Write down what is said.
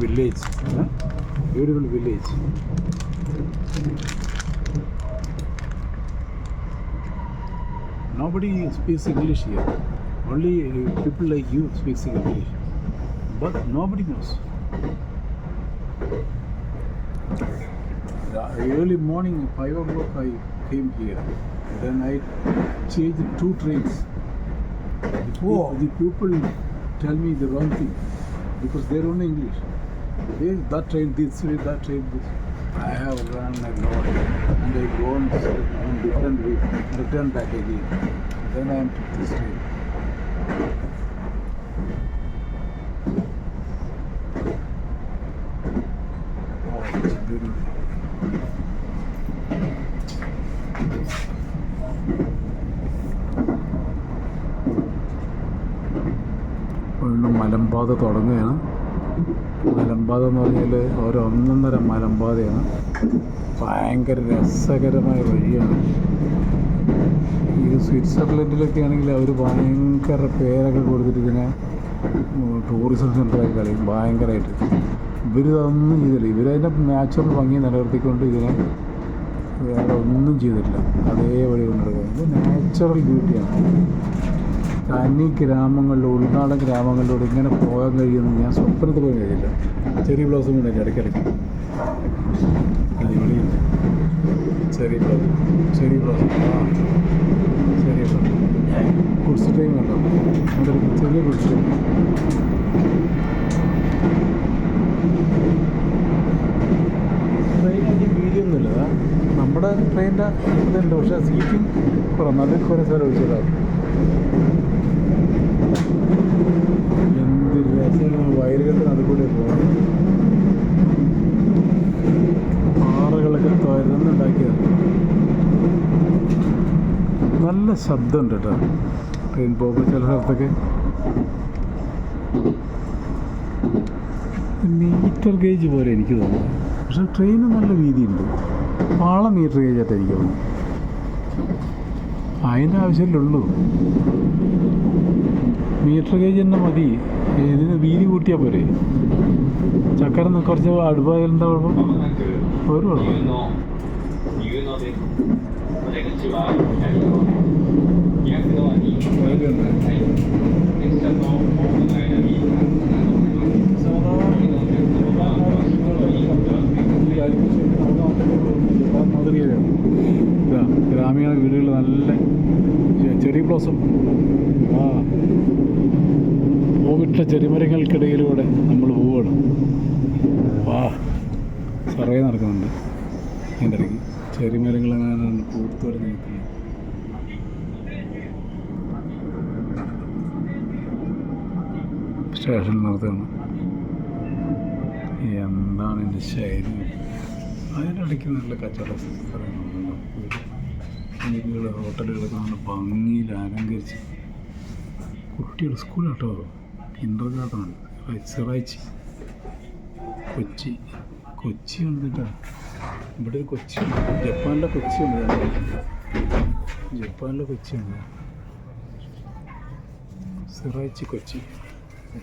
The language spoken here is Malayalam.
village. Huh? Beautiful village. Nobody speaks English here. Only uh, people like you speaks English. But nobody knows. Early morning, five o'clock, I came here. Then I changed two trains. The, the people tell me the wrong thing because they don't know English. They, that train this way, that train this. I have run a lot and I go on, on different way, return back again. Then I am to this train. Oh, it's beautiful. മലമ്പാത തുടങ്ങുകയാണ് മലമ്പാത എന്ന് പറഞ്ഞാൽ ഓരോ ഒന്നൊന്നര മലമ്പാതയാണ്. ഭയങ്കര രസകരമായ വഴിയാണ്. ഇത് സ്വിറ്റ്സർലൻഡിലൊക്കെ ആണെങ്കിൽ അവർ ഭയങ്കര പേരൊക്കെ കൊടുത്തിട്ട് ഇതിനെ ടൂറിസം സെന്ററായി കളയും ഭയങ്കരമായിട്ട് ഇവരിതൊന്നും ചെയ്തില്ല. ഇവരതിന്റെ നാച്ചുറൽ ഭംഗി നിലനിർത്തിക്കൊണ്ട് ഇതിനെ വേറെ ഒന്നും ചെയ്തിട്ടില്ല. അതേപടി കൊണ്ടെടുക്കുക നാച്ചുറൽ ബ്യൂട്ടിയാണ് തനി ഗ്രാമങ്ങളിലൂടെ ഉൾനാടൻ ഗ്രാമങ്ങളിലൂടെ ഇങ്ങനെ പോകാൻ കഴിയുമെന്ന് ഞാൻ സ്വപ്നത്തിൽ പോലും കഴിയില്ല ചെറിയ ബ്ലൗസും കൂടെ ഇടയ്ക്കിടയ്ക്ക്. ചെറിയ ബ്ലൗസ് ചെറിയ ബ്ലൗസ്. ചെറിയ ബ്ലൗസ്. കണ്ടോ? അതൊരു ചെറിയ വീതിയൊന്നുമില്ല നമ്മുടെ ട്രെയിനിന്റെ ഇതുണ്ട് പക്ഷേ സീറ്റിംഗ് കുറവ്. അതിൽ കുറേ സ്ഥലം ഒഴിച്ചതാണ് രസമാണ് വയലുകളുടെ നടുക്കൂടെ പോകാൻ പാറകളൊക്കെ തുരന്നുണ്ടാക്കിയതാണ് നല്ല ശബ്ദമുണ്ട് കേട്ടോ. ട്രെയിൻ പോകുമ്പോൾ ചില സ്ഥലത്തൊക്കെ. മീറ്റർ ഗേജ് പോലെ എനിക്ക് തോന്നുന്നു. പക്ഷെ ട്രെയിന് നല്ല വീതിയുണ്ട്. പാള മീറ്റർ ഗേജ് ആയിട്ട് എനിക്ക് തോന്നുന്നു അതിന്റെ ആവശ്യമില്ലുള്ളൂ മീറ്റർ ഗേജ് തന്നെ മതി. ഇതിന് വീതി കൂട്ടിയാൽ പോരെ? ചക്കര കുറച്ച് അടുപ്പായാലും കുഴപ്പം ഒരു ഗ്രാമീണ വീടുകളിൽ നല്ല ചെറിയ ബ്ലോസം ആ. പൂവിട്ട ചെറിമരങ്ങൾക്കിടയിലൂടെ നമ്മൾ പോവുകയാണ്. വാ സർവേ നടക്കുന്നുണ്ട്. എന്റെ ഇടയ്ക്ക് ചെറിമരങ്ങൾ അങ്ങനെ പൂത്തോടെ നിൽക്കുന്നത് സ്റ്റേഷനിൽ നിർത്തുകയാണ് എന്താണ് എന്റെ ശൈലി? അതിനിടയ്ക്ക് നല്ല കച്ചവട സ്ഥലങ്ങളുണ്ടല്ലോ വീടുകൾ ഭംഗിയിൽ അലങ്കരിച്ച്. കുട്ടികൾ സ്കൂൾ കിൻഡർ സിറായിച്ചി കൊച്ചി. കൊച്ചി ഉണ്ട് കേട്ടോ ഇവിടെ ഒരു കൊച്ചി ഉണ്ട് ജപ്പാനിലെ കൊച്ചി ഉണ്ട് ജപ്പാനിലെ കൊച്ചി ഉണ്ട് സിറായിച്ചി കൊച്ചി.